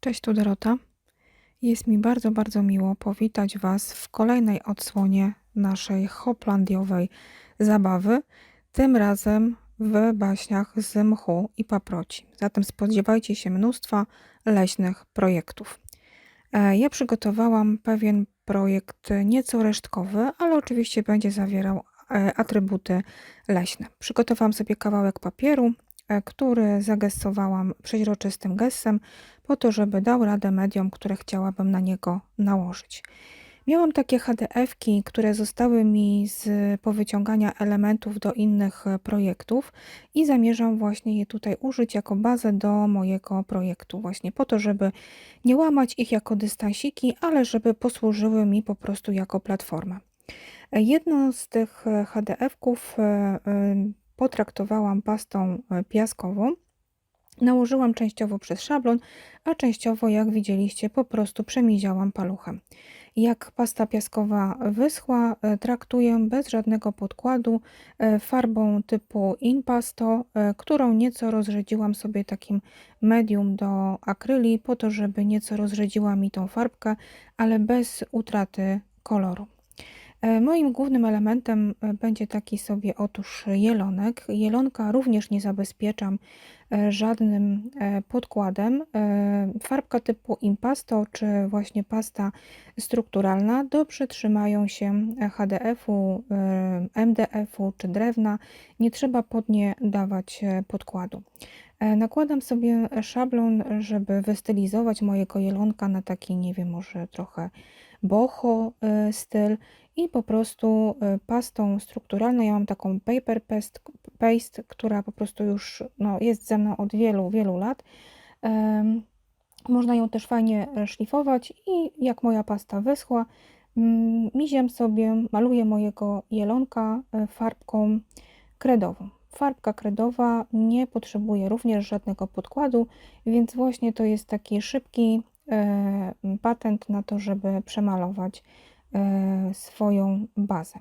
Cześć, tu Dorota. Jest mi bardzo, bardzo miło powitać Was w kolejnej odsłonie naszej hoplandiowej zabawy, tym razem w baśniach z mchu i paproci. Zatem spodziewajcie się mnóstwa leśnych projektów. E, Ja przygotowałam pewien projekt nieco resztkowy, ale oczywiście będzie zawierał e, atrybuty leśne. Przygotowałam sobie kawałek papieru, który zagestowałam przeźroczystym gestem, po to, żeby dał radę mediom, które chciałabym na niego nałożyć. Miałam takie HDF-ki, które zostały mi z powyciągania elementów do innych e, projektów i zamierzam właśnie je tutaj użyć jako bazę do mojego projektu, właśnie po to, żeby nie łamać ich jako dystansiki, ale żeby posłużyły mi po prostu jako platforma. E, Jedno z tych e, HDF-ków e, e, potraktowałam pastą e, piaskową. Nałożyłam częściowo przez szablon, a częściowo, jak widzieliście, po prostu przemiziałam paluchem. Jak pasta piaskowa wyschła, e, traktuję bez żadnego podkładu e, farbą typu Impasto, którą nieco rozrzedziłam sobie takim medium do akryli, po to, żeby nieco rozrzedziła mi tą farbkę, ale bez utraty koloru. E, Moim głównym elementem e, będzie taki sobie otóż jelonek. Jelonka również nie zabezpieczam e, żadnym podkładem. Farbka typu impasto czy właśnie pasta strukturalna dobrze trzymają się HDF-u, MDF-u czy drewna. Nie trzeba pod nie dawać podkładu. Nakładam sobie szablon, żeby wystylizować mojego jelonka na taki, nie wiem, może trochę boho e, styl i po prostu y, pastą strukturalną, ja mam taką paper paste, paste która po prostu już no, jest ze mną od wielu, wielu lat. Można ją też fajnie e, szlifować i jak moja pasta wyschła, mm, miziem sobie, maluję mojego jelonka e, farbką kredową. Farbka kredowa nie potrzebuje również żadnego podkładu, więc właśnie to jest taki szybki e, patent na to, żeby przemalować e, swoją bazę.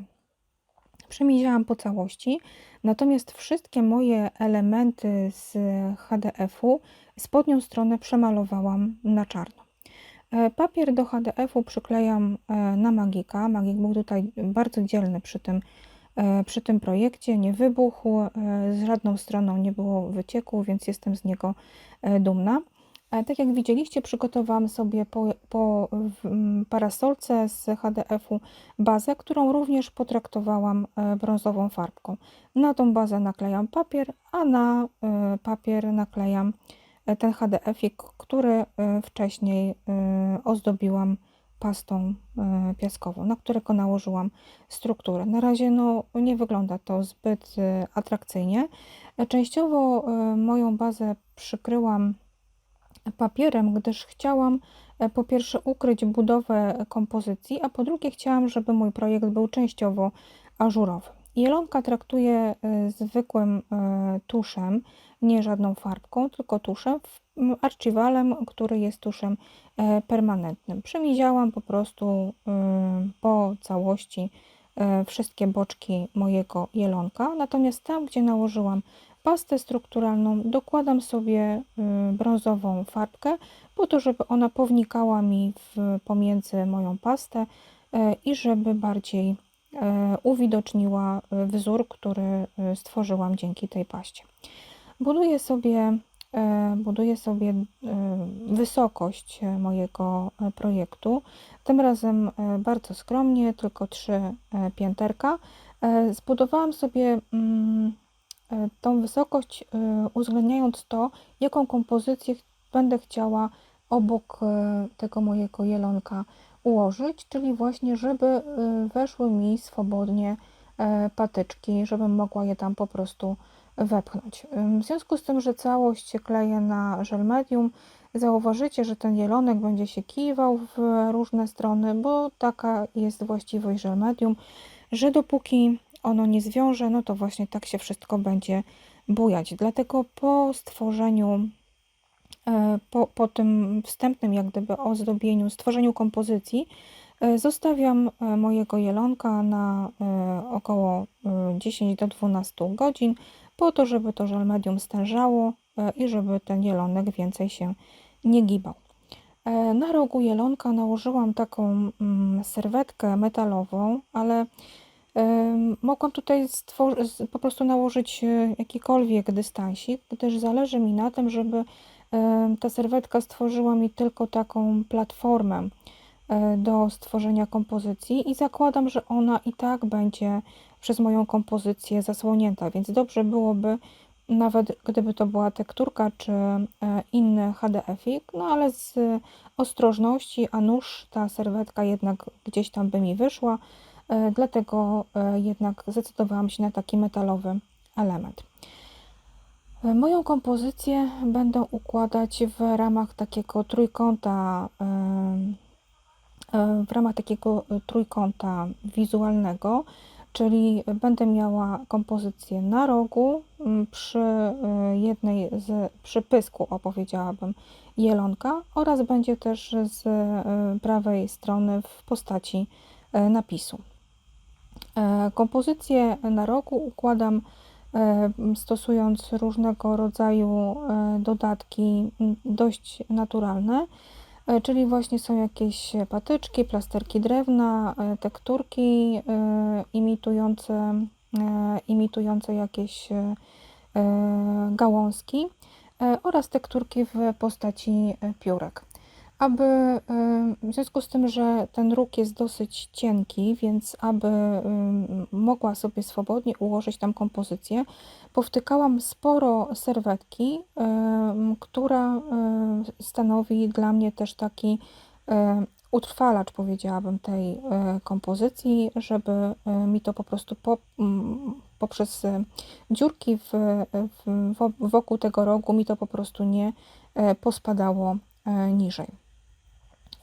Przemiziałam po całości, natomiast wszystkie moje elementy z HDF-u spodnią stronę przemalowałam na czarno. E, Papier do HDF-u przyklejam e, na Magika. Magik był tutaj bardzo dzielny przy tym, e, przy tym projekcie, nie wybuchł, e, z żadną stroną nie było wycieku, więc jestem z niego e, dumna. E, Tak jak widzieliście, przygotowałam sobie po, po parasolce z HDF-u bazę, którą również potraktowałam e, brązową farbką. Na tą bazę naklejam papier, a na e, papier naklejam ten HDF-ik, który wcześniej ozdobiłam pastą piaskową, na którego nałożyłam strukturę. Na razie no, nie wygląda to zbyt atrakcyjnie. Częściowo moją bazę przykryłam papierem, gdyż chciałam e, po pierwsze ukryć budowę kompozycji, a po drugie chciałam, żeby mój projekt był częściowo ażurowy. Jelonka traktuję e, zwykłym e, tuszem, nie żadną farbką, tylko tuszem, w- m, archivalem, który jest tuszem permanentnym. Przemiziałam po prostu po całości wszystkie boczki mojego jelonka, natomiast tam, gdzie nałożyłam pastę strukturalną dokładam sobie y, brązową farbkę po to, żeby ona pownikała mi w, pomiędzy moją pastę y, i żeby bardziej y, uwidoczniła wzór, który stworzyłam dzięki tej paście. Buduję sobie, buduję sobie wysokość mojego projektu. Tym razem bardzo skromnie, tylko trzy pięterka. Zbudowałam sobie mm, tą wysokość, e, uwzględniając to, jaką kompozycję będę chciała obok e, tego mojego jelonka ułożyć, czyli właśnie, żeby e, weszły mi swobodnie e, patyczki, żebym mogła je tam po prostu wepchnąć. W związku z tym, że całość kleję na żel medium, zauważycie, że ten jelonek będzie się kiwał w różne strony, bo taka jest właściwość żel medium, że dopóki ono nie zwiąże, no to właśnie tak się wszystko będzie bujać. Dlatego po stworzeniu, e, po, po tym wstępnym jak gdyby ozdobieniu, stworzeniu kompozycji, e, zostawiam e, mojego jelonka na około e, 10 do 12 godzin, po to, żeby to żel medium stężało i żeby ten jelonek więcej się nie gibał. Na rogu jelonka nałożyłam taką mm, serwetkę metalową, ale mogłam tutaj po prostu nałożyć e, jakikolwiek dystansik, gdyż zależy mi na tym, żeby ta serwetka stworzyła mi tylko taką platformę e, do stworzenia kompozycji i zakładam, że ona i tak będzie przez moją kompozycję zasłonięta, więc dobrze byłoby nawet gdyby to była tekturka czy e, inny HDF-ik, no ale z ostrożności, a nuż ta serwetka jednak gdzieś tam by mi wyszła, dlatego e, jednak zdecydowałam się na taki metalowy element. E, Moją kompozycję będę układać w ramach takiego trójkąta, e, e, w ramach takiego e, trójkąta wizualnego, czyli będę miała kompozycję na rogu przy e, jednej z, przy pysku opowiedziałabym jelonka oraz będzie też z e, prawej strony w postaci e, napisu. E, Kompozycję na rogu układam e, stosując różnego rodzaju e, dodatki dość naturalne, czyli właśnie są jakieś patyczki, plasterki drewna, tekturki imitujące, imitujące jakieś gałązki oraz tekturki w postaci piórek. Aby, e, w związku z tym, że ten róg jest dosyć cienki, więc aby ym, mogła sobie swobodnie ułożyć tam kompozycję, powtykałam sporo serwetki, ym, która y, stanowi dla mnie też taki y, utrwalacz, powiedziałabym, tej y, kompozycji, żeby y, mi to po prostu po, mm, poprzez y, dziurki w, w, wo- wokół tego rogu mi to po prostu nie y, pospadało y, niżej.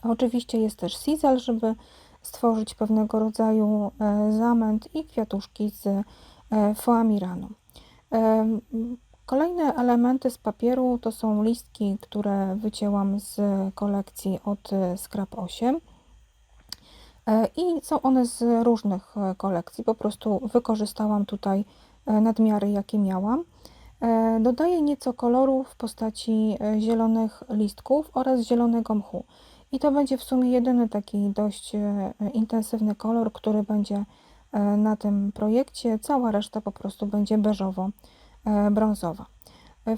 Oczywiście jest też sisal, żeby stworzyć pewnego rodzaju e, zamęt i kwiatuszki z e, foamiranu. Em, Kolejne elementy z papieru to są listki, które wycięłam z kolekcji od e, Scrap 8. E, I są one z różnych e, kolekcji, po prostu wykorzystałam tutaj e, nadmiary, jakie miałam. E, Dodaję nieco koloru w postaci e, zielonych listków oraz zielonego mchu. I to będzie w sumie jedyny taki dość e, intensywny kolor, który będzie e, na tym projekcie. Cała reszta po prostu będzie beżowo-brązowa.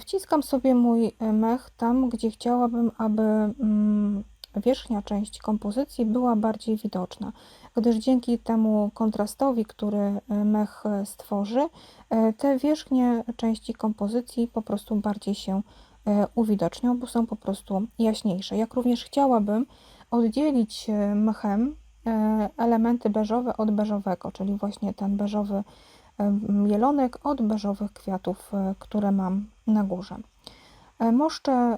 Wciskam sobie mój e, mech tam, gdzie chciałabym, aby mm, wierzchnia część kompozycji była bardziej widoczna, gdyż dzięki temu kontrastowi, który e, mech e, stworzy, e, te wierzchnie części kompozycji po prostu bardziej się e, uwidocznią, bo są po prostu jaśniejsze. Jak również chciałabym oddzielić e, mchem e, elementy beżowe od beżowego, czyli właśnie ten beżowy jelonek od beżowych kwiatów, e, które mam na górze. E, Moszczę e,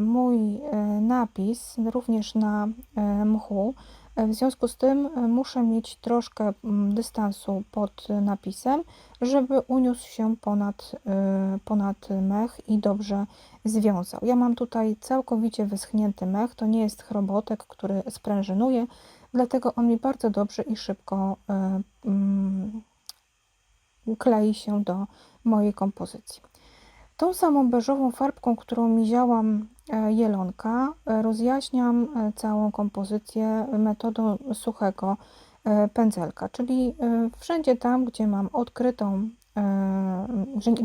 mój e, napis również na e, mchu. E, W związku z tym e, muszę mieć troszkę mm, dystansu pod napisem, żeby uniósł się ponad, e, ponad mech i dobrze związał. Ja mam tutaj całkowicie wyschnięty mech, to nie jest chrobotek, który sprężynuje, dlatego on mi bardzo dobrze i szybko e, mm, klei się do mojej kompozycji. Tą samą beżową farbką, którą miziałam e, jelonka, e, rozjaśniam e, całą kompozycję metodą suchego pędzelka, czyli wszędzie tam, gdzie mam odkrytą,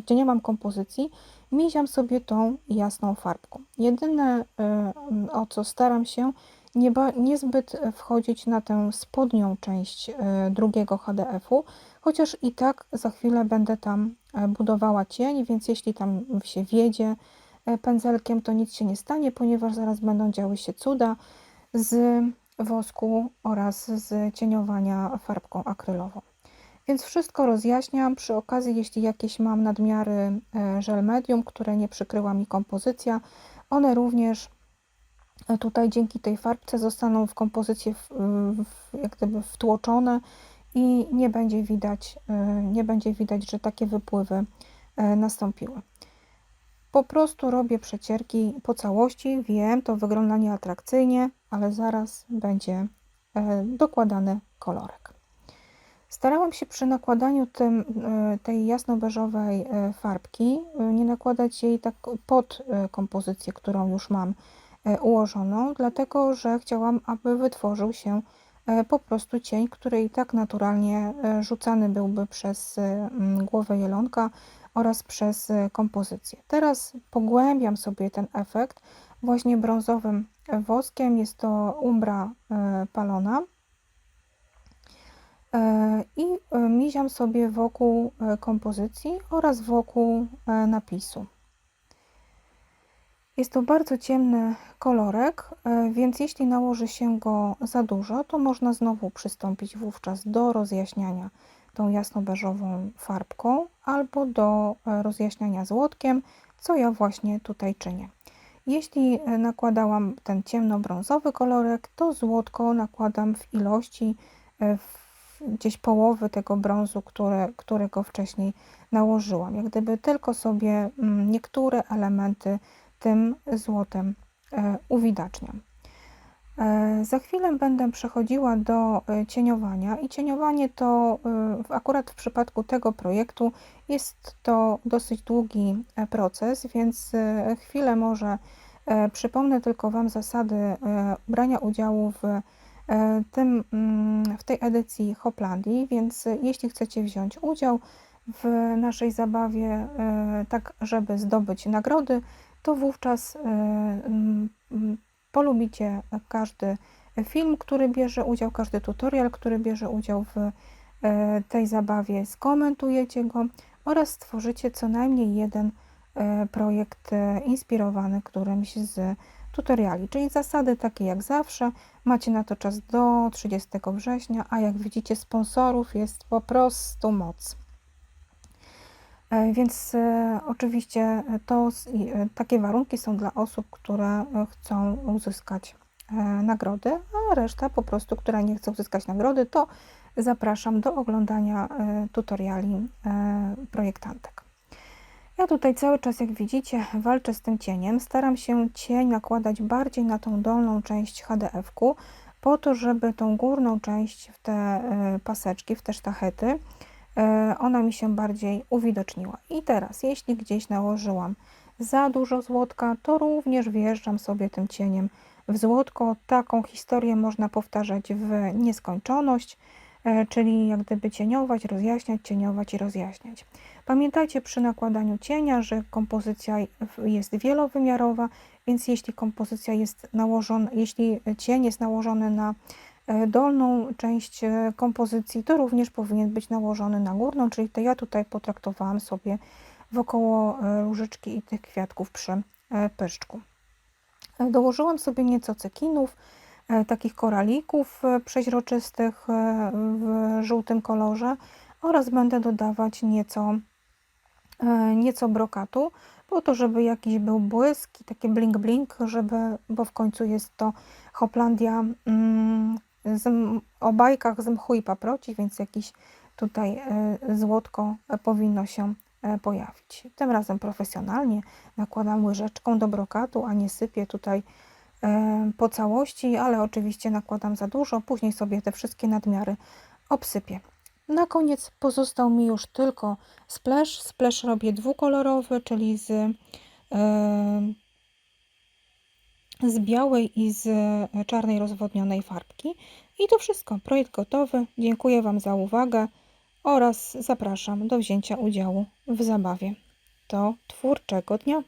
gdzie nie mam kompozycji, miziam sobie tą jasną farbką. Jedyne, o co staram się, nie niezbyt wchodzić na tę spodnią część drugiego HDF-u, chociaż i tak za chwilę będę tam e, budowała cień, więc jeśli tam się wiedzie e, pędzelkiem, to nic się nie stanie, ponieważ zaraz będą działy się cuda z wosku oraz z cieniowania farbką akrylową. Więc wszystko rozjaśniam. Przy okazji, jeśli jakieś mam nadmiary e, żel medium, które nie przykryła mi kompozycja, one również tutaj dzięki tej farbce zostaną w kompozycję w, w, jak gdyby wtłoczone i nie będzie widać, e, nie będzie widać, że takie wypływy e, nastąpiły. Po prostu robię przecierki po całości. Wiem, to wygląda nieatrakcyjnie, ale zaraz będzie e, dokładany kolorek. Starałam się przy nakładaniu tym, tej jasno-beżowej farbki nie nakładać jej tak pod kompozycję, którą już mam ułożoną, dlatego że chciałam, aby wytworzył się po prostu cień, który i tak naturalnie e, rzucany byłby przez mm, głowę jelonka oraz przez kompozycję. Teraz pogłębiam sobie ten efekt właśnie brązowym woskiem. Jest to umbra palona. I miziam sobie wokół kompozycji oraz wokół napisu. Jest to bardzo ciemny kolorek, e, więc jeśli nałoży się go za dużo, to można znowu przystąpić wówczas do rozjaśniania tą jasno-beżową farbką albo do e, rozjaśniania złotkiem, co ja właśnie tutaj czynię. Jeśli e, nakładałam ten ciemno-brązowy kolorek, to złotko nakładam w ilości gdzieś połowy tego brązu, które, którego wcześniej nałożyłam. Jak gdyby tylko sobie mm, niektóre elementy tym złotem e, uwidaczniam. E, za chwilę będę przechodziła do e, cieniowania i cieniowanie to akurat w przypadku tego projektu jest to dosyć długi proces, więc chwilę może przypomnę tylko Wam zasady brania udziału w, tym, mm, w tej edycji Hoplandii, więc jeśli chcecie wziąć udział w naszej zabawie tak, żeby zdobyć nagrody, to wówczas e, polubicie każdy film, który bierze udział, każdy tutorial, który bierze udział w e, tej zabawie, skomentujecie go oraz stworzycie co najmniej jeden e, projekt inspirowany którymś z tutoriali, czyli zasady takie jak zawsze, macie na to czas do 30 września, a jak widzicie sponsorów jest po prostu moc. E, więc e, oczywiście to, e, takie warunki są dla osób, które chcą uzyskać nagrody, a reszta po prostu, która nie chce uzyskać nagrody, to zapraszam do oglądania tutoriali projektantek. Ja tutaj cały czas, jak widzicie, walczę z tym cieniem. Staram się cień nakładać bardziej na tą dolną część HDF-ku, po to, żeby tą górną część w te paseczki, w te sztachety, ona mi się bardziej uwidoczniła. I teraz, jeśli gdzieś nałożyłam za dużo złotka, to również wjeżdżam sobie tym cieniem w złotko. Taką historię można powtarzać w nieskończoność, e, czyli jak gdyby cieniować, rozjaśniać, cieniować i rozjaśniać. Pamiętajcie przy nakładaniu cienia, że kompozycja jest wielowymiarowa, więc jeśli kompozycja jest nałożona, jeśli cień jest nałożony na E, dolną część e, kompozycji, to również powinien być nałożony na górną, czyli to ja tutaj potraktowałam sobie wokoło e, różyczki i tych kwiatków przy pyszczku. Dołożyłam sobie nieco cekinów, takich koralików przeźroczystych w żółtym kolorze oraz będę dodawać nieco, nieco brokatu, po to, żeby jakiś był błysk, taki blink blink, żeby, bo w końcu jest to Hoplandia mm, z, o bajkach z mchu i paproci, więc jakiś tutaj e, złotko powinno się e, pojawić. Tym razem profesjonalnie nakładam łyżeczką do brokatu, a nie sypię tutaj e, po całości, ale oczywiście nakładam za dużo, później sobie te wszystkie nadmiary obsypię. Na koniec pozostał mi już tylko splash. Splash robię dwukolorowy, czyli z z białej i z e, czarnej rozwodnionej farbki. I to wszystko. Projekt gotowy. Dziękuję Wam za uwagę oraz zapraszam do wzięcia udziału w zabawie. Do twórczego dnia.